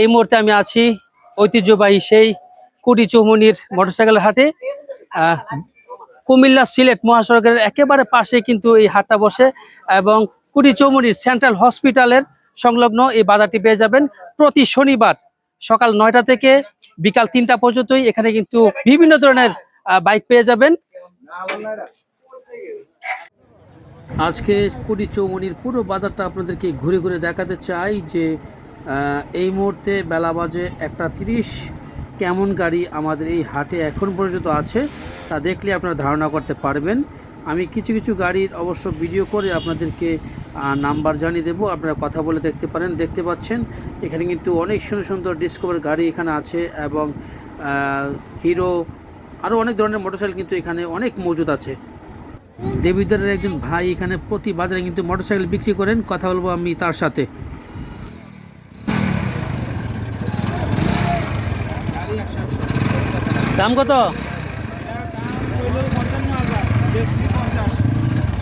এই মুহূর্তে আমি আছি ঐতিহ্যবাহী সেই কুটি চৌমনির মোটরসাইকেল হাটে। কুমিল্লা সিলেট মহাসড়কের একেবারে পাশে কিন্তু এই হাটটা বসে এবং কুটি চৌমনির সেন্ট্রাল হসপিটালের সংলগ্ন এই বাজারটি পেয়ে যাবেন প্রতি শনিবার সকাল নয়টা থেকে বিকাল তিনটা পর্যন্তই। এখানে কিন্তু বিভিন্ন ধরনের বাইক পেয়ে যাবেন। আজকে কুড়ি চৌমনির পুরো বাজারটা আপনাদেরকে ঘুরে ঘুরে দেখাতে চাই যে এই মুহূর্তে বেলা বাজে একটা তিরিশ। কেমন গাড়ি আমাদের এই হাটে এখন পর্যন্ত আছে, তা দেখলে আপনারা ধারণা করতে পারবেন। আমি কিছু কিছু গাড়ির অবশ্য ভিডিও করে আপনাদেরকে নাম্বার জানিয়ে দেবো। আপনারা কথা বলে দেখতে পারেন, দেখতে পাচ্ছেন। এখানে কিন্তু অনেক সুন্দর সুন্দর ডিসকভার গাড়ি এখানে আছে এবং হিরো আরও অনেক ধরনের মোটরসাইকেল কিন্তু এখানে অনেক মজুদ আছে। দেবিদারের একজন ভাই এখানে প্রতি বাজারে কিন্তু মোটরসাইকেল বিক্রি করেন। কথা বলব আমি তার সাথে। দাম কত?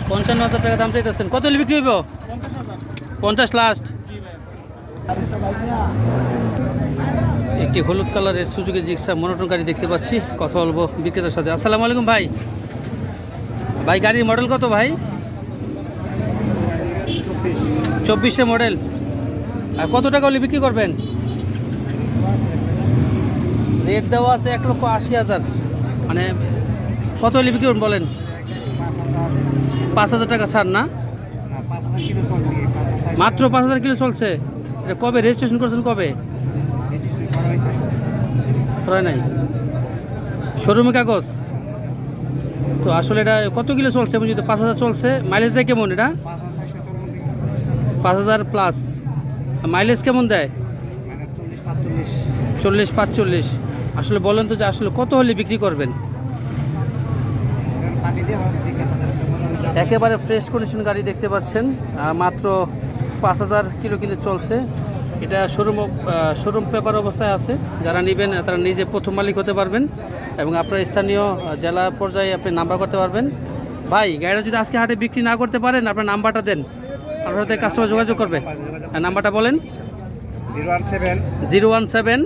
পঞ্চান্ন হাজার টাকা দাম চাইতেছেন। কত হলে বিক্রি হইব? পঞ্চাশ লাস্ট একটি হলুদ কালারের সুযোগে জিক্সা মনোটন গাড়ি দেখতে পাচ্ছি। কথা বলব বিক্রেতার সাথে। আসসালামু আলাইকুম ভাই। ভাই, গাড়ির মডেল কত ভাই? চব্বিশে মডেল আর কত টাকা হলে বিক্রি করবেন? রেট দেওয়া আছে এক লক্ষ আশি হাজার। মানে কত হলে করবেন বলেন? পাঁচ হাজার টাকা ছাড়, না? মাত্র পাঁচ হাজার কিলো চলছে। এটা কবে? রেজিস্ট্রেশন করছেন কবে? নাই। শোরুমে কাগজ? তো আসলে এটা কত কিলো চলছে? বুঝি তো পাঁচ হাজার চলছে মাইলেজ দেয় কেমন এটা? পাঁচ হাজার প্লাস মাইলেজ কেমন দেয়? চল্লিশ পাঁচচল্লিশ। আসলে বলেন তো যে আসলে কত হলে বিক্রি করবেন? একেবারে ফ্রেশ কন্ডিশন গাড়ি দেখতে পাচ্ছেন। মাত্র পাঁচ হাজার কিলো কিন্তু চলছে। এটা শোরুম শোরুম পেপার অবস্থায় আছে। যারা নেবেন তারা নিজে প্রথম মালিক হতে পারবেন এবং আপনার স্থানীয় জেলা পর্যায়ে আপনি নাম্বার করতে পারবেন। ভাই গাড়িটা যদি আজকে হাটে বিক্রি না করতে পারেন আপনার নাম্বারটা দেন। আপনার সাথে কাস্টমার যোগাযোগ করবে। নাম্বারটা বলেন। Zero one seven. Zero one seven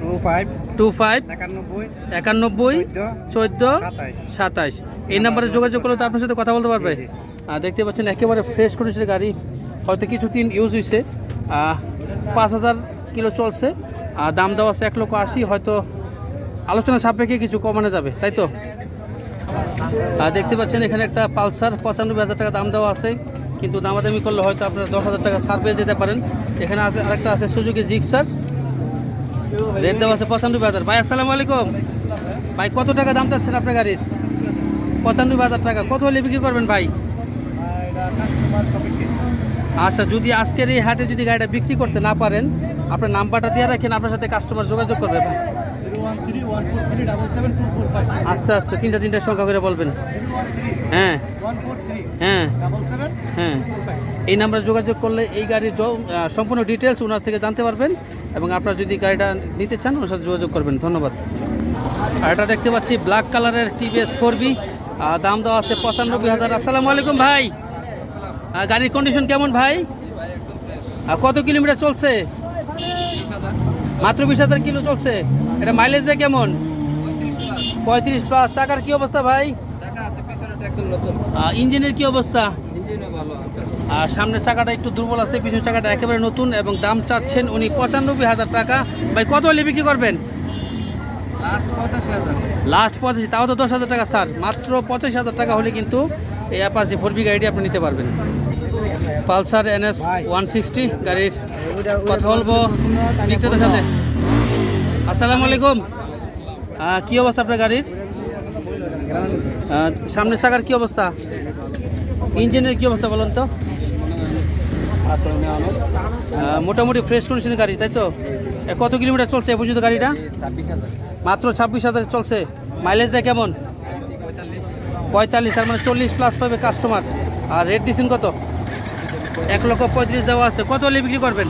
two five two five একানব্বই একানব্বই চোদ্দ সাতাইশ এই নাম্বারে যোগাযোগ করলে তো আপনার সাথে কথা বলতে পারবে। আর দেখতে পাচ্ছেন একেবারে ফ্রেশ কন্ডিশনের গাড়ি। হয়তো কিছুদিন ইউজ হয়েছে পাঁচ হাজার কিলো চলছে। আর দাম দেওয়া আছে এক লক্ষ আশি হয়তো আলোচনা সাপেক্ষে কিছু কমানো যাবে তাই তো? আর দেখতে পাচ্ছেন এখানে একটা পালসার পঁচানব্বই হাজার টাকা দাম দেওয়া আছে। কিন্তু দামাদামি করলে হয়তো আপনারা দশ হাজার টাকা সার পেয়ে যেতে পারেন। এখানে আছে আরেকটা আছে সুযোগে জিক্সার রেট দেওয়া আছে পঁচানব্বই হাজার। ভাই, আসসালামু আলাইকুম। ভাই, কত টাকা দাম চাচ্ছেন আপনার গাড়ির? পঁচানব্বই হাজার টাকা। কত হলে বিক্রি করবেন ভাই? আচ্ছা যদি আজকের এই হাটে যদি গাড়িটা বিক্রি করতে না পারেন, আপনার নাম্বারটা দিয়ে রাখেন, আপনার সাথে কাস্টমার যোগাযোগ করবে ভাই। আস্তে আস্তে তিনটা তিনটা সংখ্যা করে বলবেন। হ্যাঁ হ্যাঁ। হ্যাঁ। এই নাম্বারে যোগাযোগ করলে এই গাড়ির সম্পূর্ণ ডিটেলস ওনার থেকে জানতে পারবেন এবং আপনারা যদি গাড়িটা নিতে চান, ওনার সাথে যোগাযোগ করবেন। ধন্যবাদ। আর এটা দেখতে পাচ্ছি ব্ল্যাক কালারের টিভিএস ফোর বি দাম দেওয়া আছে পঁচানব্বই হাজার। আসসালামু আলাইকুম ভাই। গাড়ির কন্ডিশন কেমন ভাই? আর কত কিলোমিটার চলছে? মাত্র বিশ হাজার কিলো চলছে। এটা মাইলেজ কেমন? পঁয়ত্রিশ প্লাস চাকার কি অবস্থা ভাই? ইঞ্জিনের কি অবস্থা? আর সামনের চাকাটা একটু দুর্বল আছে পিছনের চাকাটা একেবারে নতুন এবং দাম চাচ্ছেন উনি পঁচানব্বই হাজার টাকা। ভাই কত হলে বিক্রি করবেন? লাস্ট পঁচাশি তাও তো দশ হাজার টাকা স্যার। মাত্র পঁচাশি হাজার টাকা হলে কিন্তু এই অ্যাপাসি ফোর বি গাড়িটি আপনি নিতে পারবেন। পালসার এনএস ওয়ান সিক্সটি গাড়ির কথা বলব। বিক্রেতার সাথে। আসসালামু আলাইকুম। কি অবস্থা আপনার গাড়ির? সামনের চাকার কি অবস্থা? ইঞ্জিনের কি অবস্থা বলুন তো? মোটামুটি ফ্রেশ কন্ডিশনের গাড়ি, তাই তো? কত কিলোমিটার চলছে এ পর্যন্ত গাড়িটা? মাত্র ছাব্বিশ হাজার চলছে। মাইলেজ দেয় কেমন? পঁয়তাল্লিশ, তার মানে চল্লিশ প্লাস পাবে কাস্টমার আর রেট দিচ্ছেন কত? এক লক্ষ পঁয়ত্রিশ দেওয়া আছে। কত হলে বিক্রি করবেন?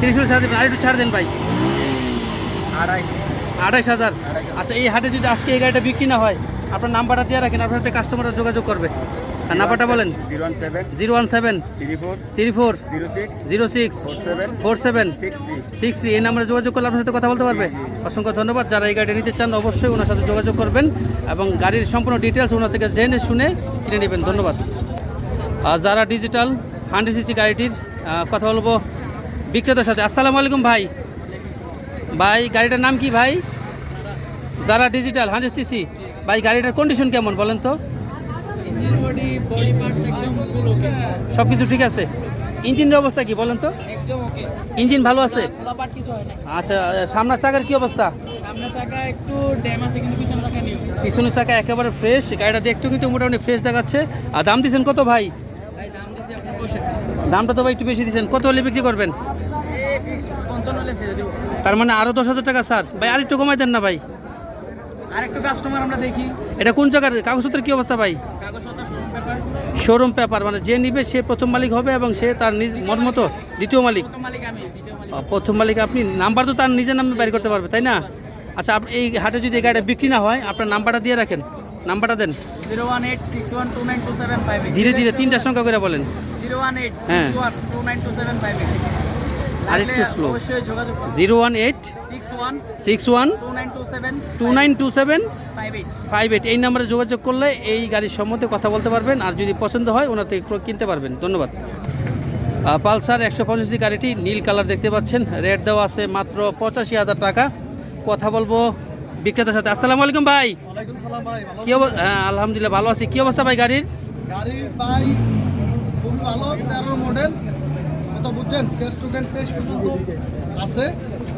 তিরিশ হলে ছাড় দেবেন। আর একটু ছাড় দেন ভাই। আড়াইশ হাজার। আচ্ছা এই হাটে যদি আজকে এই গাড়িটা বিক্রি না হয় আপনার নাম্বারটা দিয়ে রাখেন আপনার সাথে কাস্টমাররা যোগাযোগ করবে। আর নাম্বারটা বলেন। Zero one seven zero one seven three four zero six four seven six three. এই নাম্বারে যোগাযোগ করলে আপনার সাথে কথা বলতে পারবে। অসংখ্য ধন্যবাদ। যারা এই গাড়িটা নিতে চান অবশ্যই ওনার সাথে যোগাযোগ করবেন এবং গাড়ির সম্পূর্ণ ডিটেলস ওনার থেকে জেনে শুনে কিনে নেবেন। ধন্যবাদ। আর যারা ডিজিটাল হান্ড্রেড সিসি গাড়িটির কথা বলব বিক্রেতার সাথে। আসসালামু আলাইকুম ভাই। ভাই গাড়িটার নাম কি ভাই? যারা ডিজিটাল হান্ড্রেড সিসি ভাই গাড়িটার কন্ডিশন কেমন বলেন তো? ইঞ্জিন বডি বডি পার্টস একদম সব কিছু ঠিক আছে? ইঞ্জিনের অবস্থা কি বলেন তো? ওকে ইঞ্জিন ভালো আছে? হয় আচ্ছা সামনের চাকার কি অবস্থা? সামনে চাকা একটু ড্যাম আছে কিন্তু পিছনে পিছনের চাকা একেবারে ফ্রেশ গাড়িটা দেখতেও কিন্তু মোটামুটি ফ্রেশ দেখাচ্ছে। আর দাম দিচ্ছেন কত ভাই? ভাই দাম দিছে দামটা তো ভাই একটু বেশি দিচ্ছেন কত হলে বিক্রি করবেন? তার মানে আরও দশ হাজার টাকা স্যার। ভাই আর একটু কমাই দেন না ভাই। আর একটু কাস্টমার আমরা দেখি। এটা কোন জায়গার? কাগজপত্রের কি অবস্থা ভাই? শোরুম পেপার মানে যে নিবে সে প্রথম মালিক হবে এবং সে তার নিজ মন মতো দ্বিতীয় মালিক। প্রথম মালিক আপনি নাম্বার তো তার নিজের নামে বের করতে পারবে তাই না? আচ্ছা আপনি এই হাটে যদি গাড়িটা বিক্রি না হয় আপনার নাম্বারটা দিয়ে রাখেন নাম্বারটা দেন। ধীরে ধীরে তিনটা সংখ্যা করে বলেন। জিরো ওয়ান এইট হ্যাঁ। আরেকটু করুন। Zero one eight six one six one two nine two seven two nine two seven five eight. Five eight. এই নাম্বারে যোগাযোগ করলে এই গাড়ির সম্বন্ধে কথা বলতে পারবেন আর যদি পছন্দ হয় ওনার থেকে কিনতে পারবেন। ধন্যবাদ। পালসার একশো পঁচাশি গাড়িটি নীল কালার দেখতে পাচ্ছেন। রেট দেওয়া আছে মাত্র পঁচাশি হাজার টাকা। কথা বলব বিক্রেতার সাথে। আসসালামু আলাইকুম ভাই। ওয়ালাইকুম সালাম ভাই ভালো কি অবস্থা? হ্যাঁ আলহামদুলিল্লাহ ভালো আছি। কি অবস্থা ভাই গাড়ির? গাড়ির ভাই খুবই ভালো তেরো মডেল কথা বুঝছেন? টুকেন তেইশ পর্যন্ত আছে।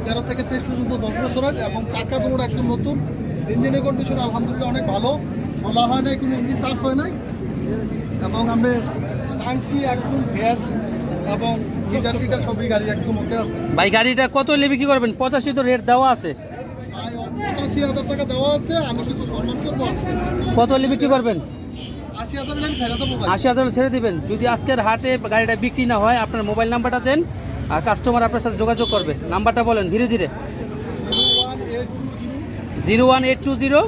তেরো থেকে তেইশ পর্যন্ত দশ বছরের এবং চাকা দৌড় একদম নতুন। ইঞ্জিনের কন্ডিশন আলহামদুলিল্লাহ অনেক ভালো। খোলা হয় নাই কোনো ইঞ্জিন টাচ হয় নাই। এবং আমরা টাঙ্কি একদম ফ্রেশ এবং টিটার সবই গাড়ি একদম ওকে আছে। ভাই গাড়িটা কত হলে বিক্রি করবেন? পঁচাশি তো রেট দেওয়া আছে। পঁচাশি হাজার টাকা দেওয়া আছে। আমি কিছু সম্মান করব। কত হলে বিক্রি করবেন? আশি হাজার ছেড়ে দিবেন। যদি আজকের হাটে গাড়িটা বিক্রি না হয় আপনার মোবাইল নাম্বারটা দেন আর কাস্টমার আপনার সাথে যোগাযোগ করবে। নাম্বারটা বলেন ধীরে ধীরে। Zero one eight two zero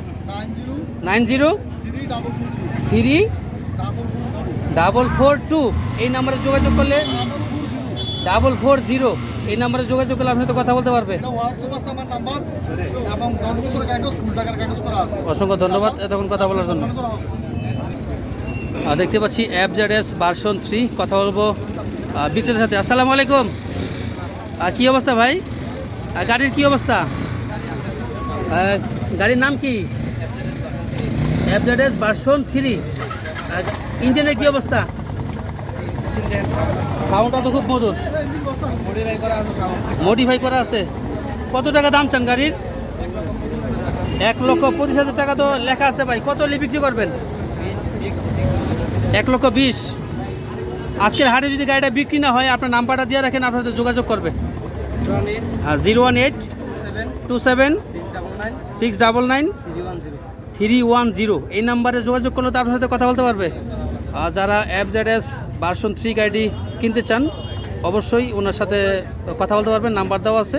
nine zero three double four two. এই নাম্বারে যোগাযোগ করলে ডাবল ফোর জিরো। এই নাম্বারে যোগাযোগ করলে আপনার সাথে কথা বলতে পারবে। অসংখ্য ধন্যবাদ এতক্ষণ কথা বলার জন্য সম্মান করা হবে। আহ, দেখতে পাচ্ছি app Z S version three কথা বলব বিক্রেতার সাথে। আসসালামু আলাইকুম। কি অবস্থা ভাই? গাড়ির কি অবস্থা? গাড়ির নাম কি? অ্যাপ এস ভার্সন থ্রি ইঞ্জিনের কি অবস্থা? সাউন্ডটা তো খুব মধুর। মডিফাই করা আছে। কত টাকা দাম চান গাড়ির? এক লক্ষ পঁচিশ হাজার টাকা তো লেখা আছে ভাই। কত বিক্রি করবেন? এক লক্ষ বিশ। আজকের হাটে যদি গাড়িটা বিক্রি না হয়, আপনার নাম্বারটা দিয়ে রাখেন, আপনার সাথে যোগাযোগ করবে। Zero one eight two seven six double nine three one zero. এই নাম্বারে যোগাযোগ করলে তো আপনার সাথে কথা বলতে পারবে। আর যারা অ্যাপ জেড এস থ্রি গাড়ি কিনতে চান, অবশ্যই ওনার সাথে কথা বলতে পারবেন, নাম্বার দেওয়া আছে।